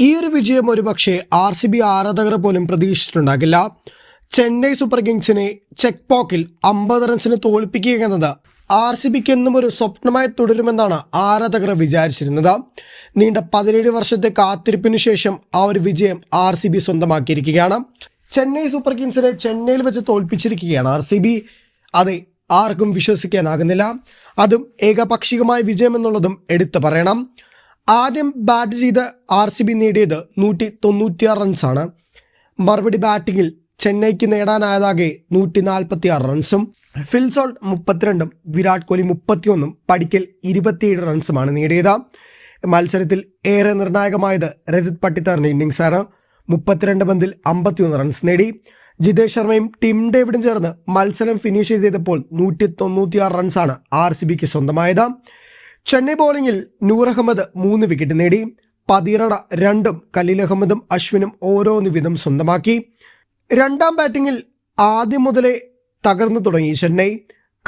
ഈ ഒരു വിജയം ഒരുപക്ഷെ ആർ സി ബി ആരാധകർ പോലും പ്രതീക്ഷിച്ചിട്ടുണ്ടാകില്ല. ചെന്നൈ സൂപ്പർ കിങ്സിനെ ചെക്ക് പോക്കിൽ അമ്പത് റൺസിന് തോൽപ്പിക്കുക എന്നത് ആർ സി ബിക്ക് എന്നും ഒരു സ്വപ്നമായി തുടരുമെന്നാണ് ആരാധകർ വിചാരിച്ചിരുന്നത്. നീണ്ട പതിനേഴ് വർഷത്തെ കാത്തിരിപ്പിനു ശേഷം ആ ഒരു വിജയം ആർ സി ബി സ്വന്തമാക്കിയിരിക്കുകയാണ്. ചെന്നൈ സൂപ്പർ കിങ്സിനെ ചെന്നൈയിൽ വെച്ച് തോൽപ്പിച്ചിരിക്കുകയാണ് ആർ സി ബി. അതെ ആർക്കും വിശ്വസിക്കാനാകുന്നില്ല. അതും ഏകപക്ഷികമായ വിജയം എന്നുള്ളതും എടുത്തു പറയണം. ആദ്യം ബാറ്റ് ചെയ്ത് ആർ സി ബി നേടിയത് നൂറ്റി തൊണ്ണൂറ്റിയാറ് റൺസാണ് മറുപടി ബാറ്റിങ്ങിൽ ചെന്നൈക്ക് നേടാനായതാകെ നൂറ്റി നാൽപ്പത്തി ആറ് റൺസും ഫിൽസോൾ മുപ്പത്തിരണ്ടും വിരാട് കോഹ്ലി മുപ്പത്തിയൊന്നും പടിക്കൽ ഇരുപത്തിയേഴ് റൺസുമാണ് നേടിയത്. മത്സരത്തിൽ ഏറെ നിർണായകമായത് രജിത് പട്ടിത്താറിന്റെ ഇന്നിങ്സാണ് മുപ്പത്തിരണ്ട് പന്തിൽ അമ്പത്തിയൊന്ന് റൺസ് നേടി. ജിതേഷ് ശർമ്മയും ടിം ഡേവിഡും ചേർന്ന് മത്സരം ഫിനിഷ് ചെയ്തപ്പോൾ നൂറ്റി തൊണ്ണൂറ്റിയാറ് റൺസാണ് ആർ സി ബിക്ക് സ്വന്തമായത്. ചെന്നൈ ബോളിംഗിൽ നൂർ അഹമ്മദ് മൂന്ന് വിക്കറ്റ് നേടി പതിറട രണ്ടും കലീൽ അഹമ്മദും അശ്വിനും ഓരോന്ന് വീതം സ്വന്തമാക്കി. രണ്ടാം ബാറ്റിംഗിൽ ആദ്യം മുതലേ തകർന്നു തുടങ്ങി ചെന്നൈ.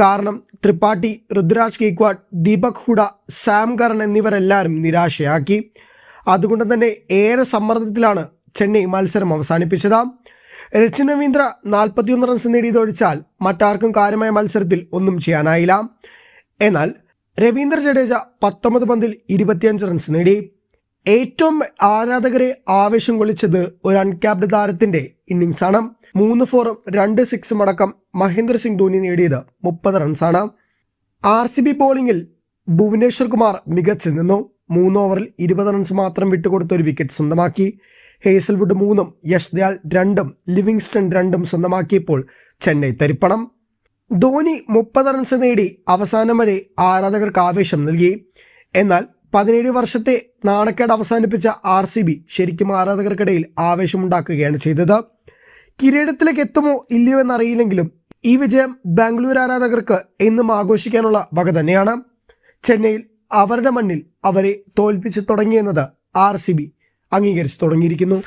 കാരണം ത്രിപാഠി രുദ്രാജ് ഗെയ്ക്വാഡ് ദീപക് ഹുഡ സാം കരൺ എന്നിവരെല്ലാവരും നിരാശയാക്കി. അതുകൊണ്ട് തന്നെ ഏറെ സമ്മർദ്ദത്തിലാണ് ചെന്നൈ മത്സരം അവസാനിപ്പിച്ചത്. രച്ചിൻ രവീന്ദ്ര നാൽപ്പത്തിയൊന്ന് റൺസ് നേടിയതൊഴിച്ചാൽ മറ്റാർക്കും കാര്യമായ മത്സരത്തിൽ ഒന്നും ചെയ്യാനായില്ല. എന്നാൽ രവീന്ദ്ര ജഡേജ പത്തൊമ്പത് പന്തിൽ ഇരുപത്തിയഞ്ച് റൺസ് നേടി. ഏറ്റവും ആരാധകരെ ആവേശം കൊള്ളിച്ചത് ഒരു അൺക്യാപ്ഡ് താരത്തിന്റെ ഇന്നിംഗ്സാണ് മൂന്ന് ഫോറും രണ്ട് സിക്സും അടക്കം മഹേന്ദ്ര സിംഗ് ധോനി നേടിയത് മുപ്പത് റൺസാണ് ആർ സി ബി ബോളിംഗിൽ ഭുവനേശ്വർ കുമാർ മികച്ചു നിന്നു. മൂന്ന് ഓവറിൽ ഇരുപത് റൺസ് മാത്രം വിട്ടുകൊടുത്ത ഒരു വിക്കറ്റ് സ്വന്തമാക്കി. ഹേസൽവുഡ് മൂന്നും യശ്ദയാൽ രണ്ടും ലിവിങ്സ്റ്റൺ രണ്ടും സ്വന്തമാക്കിയപ്പോൾ ചെന്നൈ തരിപ്പണം. ധോനി മുപ്പത് റൺസ് നേടി അവസാനം വരെ ആരാധകർക്ക് ആവേശം നൽകി. എന്നാൽ പതിനേഴ് വർഷത്തെ നാണക്കേട് അവസാനിപ്പിച്ച ആർ സി ബി ശരിക്കും ആരാധകർക്കിടയിൽ ആവേശമുണ്ടാക്കുകയാണ് ചെയ്തത്. കിരീടത്തിലേക്ക് എത്തുമോ ഇല്ലയോ എന്നറിയില്ലെങ്കിലും ഈ വിജയം ബാംഗ്ലൂർ ആരാധകർക്ക് എന്നും ആഘോഷിക്കാനുള്ള വക തന്നെയാണ്. ചെന്നൈയിൽ അവരുടെ മണ്ണിൽ അവരെ തോൽപ്പിച്ചു തുടങ്ങിയെന്നത് ആർ സി ബി അംഗീകരിച്ചു തുടങ്ങിയിരിക്കുന്നു.